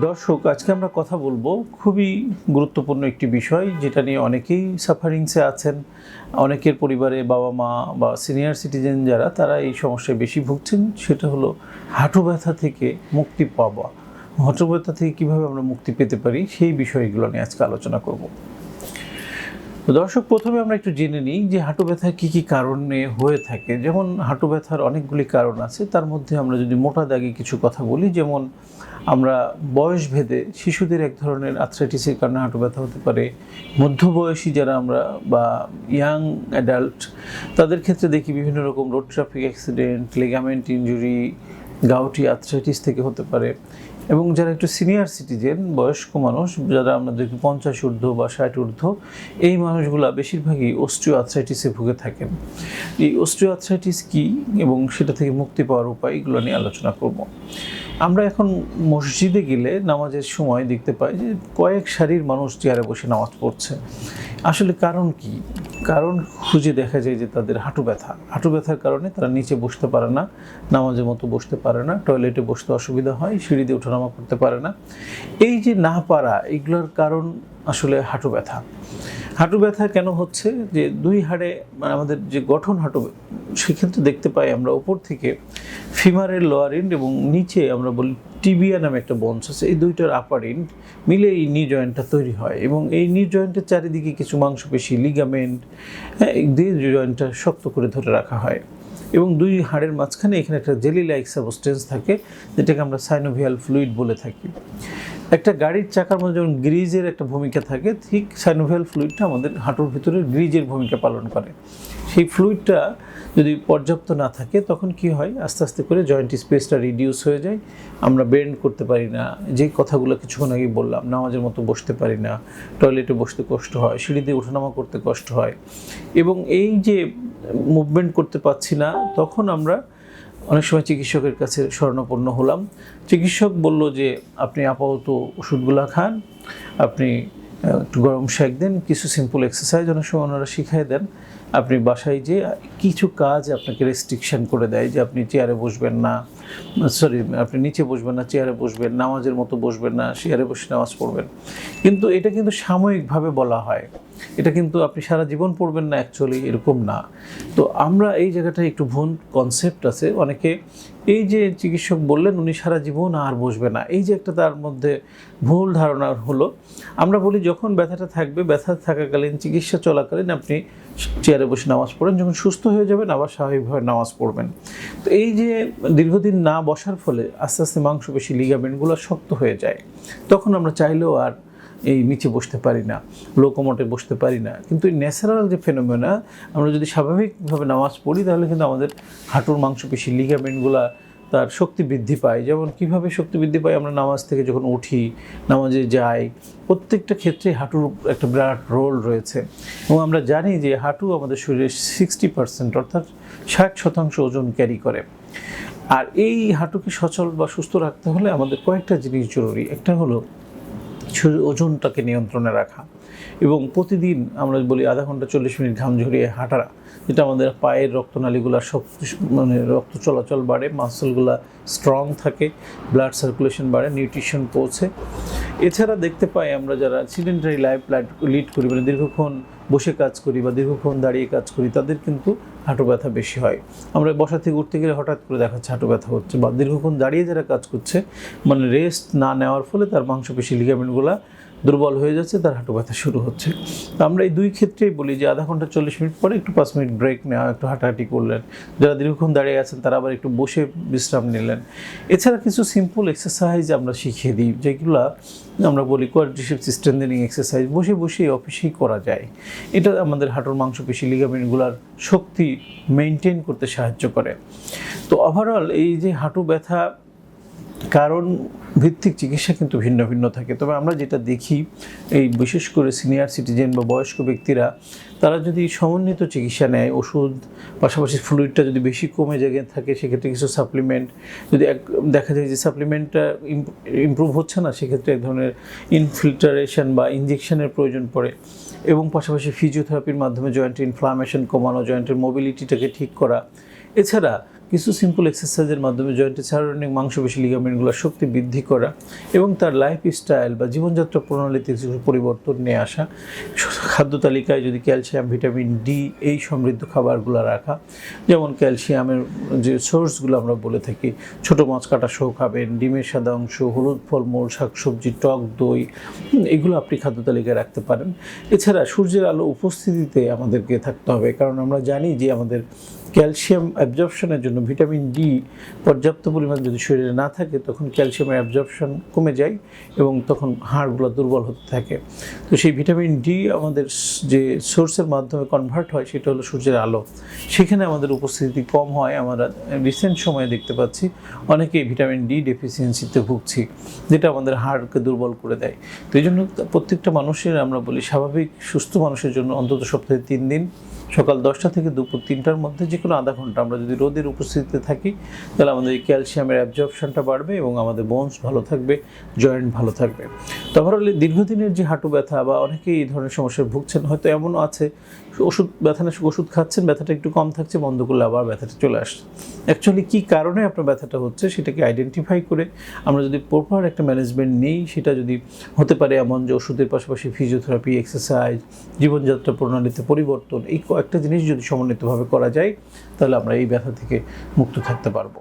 দর্শক, আজকে আমরা কথা বলব খুবই গুরুত্বপূর্ণ একটি বিষয় যেটা নিয়ে অনেকেই সাফারিংসে আছেন। অনেকের পরিবারে বাবা মা বা সিনিয়র সিটিজেন যারা, তারা এই সমস্যায় বেশি ভুগছেন। সেটা হলো হাঁটু ব্যথা থেকে মুক্তি পাওয়া। হাঁটু ব্যথা থেকে কীভাবে আমরা মুক্তি পেতে পারি, সেই বিষয়গুলো নিয়ে আজকে আলোচনা করব। দর্শক, প্রথমে আমরা একটু জেনে নিই যে হাঁটু ব্যথা কী কী কারণে হয়ে থাকে। যেমন হাঁটু ব্যথার অনেকগুলি কারণ আছে। তার মধ্যে আমরা যদি মোটা দাগে কিছু কথা বলি, যেমন আমরা বয়স ভেদে শিশুদের এক ধরনের আথরাইটিসের কারণে হাঁটু ব্যথা হতে পারে। মধ্যবয়সী যারা আমরা বা ইয়াং অ্যাডাল্ট তাদের ক্ষেত্রে দেখি বিভিন্ন রকম road traffic accident ligament injury gouty arthritis থেকে হতে পারে। এবং যারা একটু সিনিয়র সিটিজেন বয়স্ক মানুষ, যারা আমরা দেখি পঞ্চাশ ঊর্ধ্ব বা ষাট ঊর্ধ্ব, এই মানুষগুলা বেশিরভাগই অস্ট্রিও আথরাইটিসে ভুগে থাকেন। এই অস্ট্রিও আথরাইটিস কী এবং সেটা থেকে মুক্তি পাওয়ার উপায় এগুলো নিয়ে আলোচনা করব। আমরা এখন মসজিদে গেলে নামাজের সময় দেখতে পাই যে কয়েক সারির মানুষ চেয়ারে বসে নামাজ পড়ছে। আসলে কারণ কি? কারণ খুঁজে দেখা যায় যে তাদের হাঁটু ব্যথা। হাঁটু ব্যথার কারণে তারা নিচে বসতে পারে না, নামাজের মতো বসতে পারে না, টয়লেটে বসতে অসুবিধা হয়, সিঁড়িতে ওঠানামা করতে পারে না। এই যে না পারা, এগুলোর কারণ আসলে হাঁটু ব্যথা। হাঁটু ব্যথা কেন হচ্ছে? যে দুই হাড়ে মানে আমাদের যে গঠন হাঁটু সেক্ষেত্রে দেখতে পাই আমরা উপর থেকে ফিমারের লোয়ার এন্ড এবং নিচে আমরা বলি টিবিয়া নামে একটা বঞ্চ আছে। এই দুইটার আপার এন্ড মিলে এই নি জয়েন্টটা তৈরি হয় এবং এই নি জয়েন্টের চারিদিকে কিছু মাংসপেশি লিগামেন্ট হ্যাঁ দিয়ে জয়েন্টটা শক্ত করে ধরে রাখা হয় এবং দুই হাড়ের মাঝখানে এখানে একটা জেলি লাইক সাবস্টেন্স থাকে, যেটাকে আমরা সাইনোভিয়াল ফ্লুইড বলে থাকি। একটা গাড়ির চাকার মধ্যে যেমন গ্রিজের একটা ভূমিকা থাকে, ঠিক সাইনোভিয়াল ফ্লুইডটা আমাদের হাঁটুর ভিতরে গ্রিজের ভূমিকা পালন করে। সেই ফ্লুইডটা যদি পর্যাপ্ত না থাকে, তখন কি হয়? আস্তে আস্তে করে জয়েন্ট স্পেসটা রিডিউস হয়ে যায়। আমরা বেন্ড করতে পারি না। যে কথাগুলো কিছুক্ষণ আগে বললাম, নামাজের মতো বসতে পারি না টয়লেটে বসতে কষ্ট হয় সিঁড়িতে ওঠানামা করতে কষ্ট হয়। এবং এই যে মুভমেন্ট করতে পারছি না, তখন আমরা অনেক সময় চিকিৎসকের কাছে স্বর্ণপূর্ণ হলাম। চিকিৎসক বলল যে, আপনি আপাতত ওষুধগুলো খান, আপনি একটু গরম শেক দেন, কিছু সিম্পল এক্সারসাইজ অনেক সময় ওনারা শিখিয়ে দেন। আপনি বাসায় যে কিছু কাজ আপনাকে রেস্ট্রিকশন করে দেয়, যে আপনি চেয়ারে বসবেন না সরি আপনি নিচে বসবেন না চেয়ারে বসবেন, নামাজের মতো বসবেন না চেয়ারে বসে নামাজ পড়বেন। কিন্তু এটা কিন্তু সাময়িকভাবে বলা হয়। এটা কিন্তু আপনি সারা জীবন পড়বেন না অ্যাকচুয়ালি এরকম না। তো আমরা এই জায়গাটায় একটু ভুল কনসেপ্ট আছে। অনেকে এই যে চিকিৎসক বললেন, উনি সারা জীবন আর বসবে না। এই যে একটা তার মধ্যে ভুল ধারণা হলো, আমরা বলি যখন ব্যথাটা থাকবে, ব্যথা থাকাকালীন চিকিৎসা চলাকালীন আপনি চেয়ারে বসে নামাজ পড়েন, যখন সুস্থ হয়ে যাবেন আবার স্বাভাবিকভাবে নামাজ পড়বেন। তো এই যে দীর্ঘদিন না বসার ফলে আস্তে আস্তে মাংসপেশি লিগামেন্টগুলো শক্ত হয়ে যায়। তখন আমরা চাইলেও আর এই নিচে বসতে পারি না লোকোমোটে বসতে পারি না। কিন্তু এই ন্যাচারাল যে ফেনোমেনা আমরা যদি স্বাভাবিকভাবে নামাজ পড়ি, তাহলে কিন্তু আমাদের হাঁটুর মাংসপেশি লিগামেন্টগুলা তার শক্তি বৃদ্ধি পায়। যেমন কীভাবে শক্তি বৃদ্ধি পায়, আমরা নামাজ থেকে যখন উঠি, নামাজে যাই, প্রত্যেকটা ক্ষেত্রে হাঁটুর একটা বিরাট রোল রয়েছে। এবং আমরা জানি যে হাঁটু আমাদের শরীরের সিক্সটি পার্সেন্ট অর্থাৎ ষাট শতাংশ ওজন ক্যারি করে। আর এই হাঁটুকে সচল বা সুস্থ রাখতে হলে আমাদের কয়েকটা জিনিস জরুরি। একটা হলো ওজনটাকে নিয়ন্ত্রণে রাখা। এবং প্রতিদিন আমরা বলি আধা ঘণ্টা চল্লিশ মিনিট ঘাম ঝরিয়ে হাঁটা যেটা আমাদের পায়ের রক্তনালীগুলো শক্তি মানে রক্ত চলাচল বাড়ে মাসলগুলো স্ট্রং থাকে ব্লাড সার্কুলেশন বাড়ে নিউট্রিশন পৌঁছে। এছাড়া দেখতে পাই আমরা যারা সিডেন্টারি লাইফ লিড করি মানে দীর্ঘক্ষণ বসে কাজ করি বা দীর্ঘক্ষণ দাঁড়িয়ে কাজ করি, তাদের কিন্তু হাঁটু ব্যথা বেশি হয়। আমরা বসা থেকে উঠতে গেলে হঠাৎ করে দেখাচ্ছে হাঁটু ব্যথা হচ্ছে বা দীর্ঘক্ষণ দাঁড়িয়ে যারা কাজ করছে মানে রেস্ট না নেওয়ার ফলে তার মাংসপেশি লিগামেন্টগুলো দুর্বল হয়ে যাচ্ছে, তার হাঁটু ব্যথা শুরু হচ্ছে। তো আমরা এই দুই ক্ষেত্রেই বলি যে আধা ঘণ্টা চল্লিশ মিনিট পরে একটু পাঁচ মিনিট ব্রেক নেওয়া, একটু হাঁটাহাঁটি করলেন। যারা দীর্ঘক্ষণ দাঁড়িয়ে আছেন তারা আবার একটু বসে বিশ্রাম নিলেন। এছাড়া কিছু সিম্পল এক্সারসাইজ আমরা শিখিয়ে দিই, যেগুলো আমরা বলি কোয়াড্রিসেপ স্ট্রেন্থেনিং এক্সারসাইজ বসে বসে অফিসেই করা যায়। এটা আমাদের হাঁটুর, মাংসপেশি লিগামেন্টগুলোর শক্তি মেনটেন করতে সাহায্য করে। তো ওভারঅল এই যে হাঁটু ব্যথা কারণ ভিত্তিক চিকিৎসা কিন্তু ভিন্ন ভিন্ন থাকে। তবে আমরা যেটা দেখি, এই বিশেষ করে সিনিয়র সিটিজেন বা বয়স্ক ব্যক্তিরা, তারা যদি সমন্বিত চিকিৎসা নেয়, ওষুধ, পাশাপাশি ফ্লুইডটা যদি বেশি কমে জায়গায় থাকে, সেক্ষেত্রে কিছু সাপ্লিমেন্ট যদি এক, দেখা যায় যে সাপ্লিমেন্টটা ইমপ্রুভ হচ্ছে না, সেক্ষেত্রে এক ধরনের ইনফিল্টারেশন বা ইঞ্জেকশনের প্রয়োজন পড়ে। এবং পাশাপাশি ফিজিওথেরাপির মাধ্যমে জয়েন্টের ইনফ্লামেশন কমানো জয়েন্টের মোবিলিটিটাকে ঠিক করা। এছাড়া কিছু সিম্পল এক্সারসাইজের মাধ্যমে জয়েন্টের সারাউন্ডিং মাংসপেশি লিগামেন্টগুলোর শক্তি বৃদ্ধি করা এবং তার লাইফ স্টাইল বা জীবনযাত্রা প্রণালীতে কিছু পরিবর্তন নিয়ে আসা, খাদ্য তালিকায় যদি ক্যালসিয়াম ভিটামিন ডি এই সমৃদ্ধ খাবারগুলো রাখা, যেমন ক্যালসিয়ামের যে সোর্সগুলো আমরা বলে থাকি, ছোটো মাছ কাটা সহ খাবেন, ডিমের সাদা অংশ, হলুদ ফলমূল, শাকসবজি, টক দই এগুলো আপনি খাদ্য তালিকায় রাখতে পারেন। এছাড়া সূর্যের আলো উপস্থিতিতে আমাদেরকে থাকতে হবে, কারণ আমরা জানি যে আমাদের ক্যালসিয়াম অ্যাবজর্পশনের জন্য ভিটামিন ডি পর্যাপ্ত পরিমাণ যদি শরীরে না থাকে, তখন ক্যালসিয়ামের অ্যাবজর্পশন কমে যায় এবং তখন হাড়গুলো দুর্বল হতে থাকে। তো সেই ভিটামিন ডি আমাদের যে সোর্সের মাধ্যমে কনভার্ট হয়, সেটা হলো সূর্যের আলো। সেখানে আমাদের উপস্থিতি কম হয়। আমরা রিসেন্ট সময়ে দেখতে পাচ্ছি, অনেকেই ভিটামিন ডি ডেফিসিয়েন্সিতে ভুগছি, যেটা আমাদের হাড়কে দুর্বল করে দেয়। তো এই জন্য প্রত্যেকটা মানুষের আমরা বলি, স্বাভাবিক সুস্থ মানুষের জন্য অন্তত সপ্তাহে তিন দিন সকাল দশটা থেকে দুপুর তিনটার মধ্যে যে কোনো আধা ঘণ্টা আমরা যদি রোদের উপস্থিতিতে থাকি, তাহলে আমাদের এই ক্যালসিয়ামের অ্যাবজর্পশনটা বাড়বে এবং আমাদের বোনস ভালো থাকবে, জয়েন্ট ভালো থাকবে। তো ওভারঅল দীর্ঘদিনের যে হাঁটু ব্যথা বা অনেকেই এই ধরনের সমস্যায় ভুগছেন, হয়তো এমনও আছে, ওষুধ, ব্যথা ব্যথানাশক ওষুধ খাচ্ছেন, ব্যথাটা একটু কম থাকছে, বন্ধ করলে আবার ব্যথাটা চলে আসছে। অ্যাকচুয়ালি কী কারণে আপনার ব্যথাটা হচ্ছে সেটাকে আইডেন্টিফাই করে আমরা যদি প্রপার একটা ম্যানেজমেন্ট নিই, সেটা যদি হতে পারে এমন যে ওষুধের পাশাপাশি ফিজিওথেরাপি এক্সারসাইজ জীবনযাত্রা প্রণালীতে পরিবর্তন, এই কয়েকটা জিনিস যদি সমন্বিতভাবে করা যায় তাহলে আমরা এই ব্যথা থেকে মুক্ত থাকতে পারব।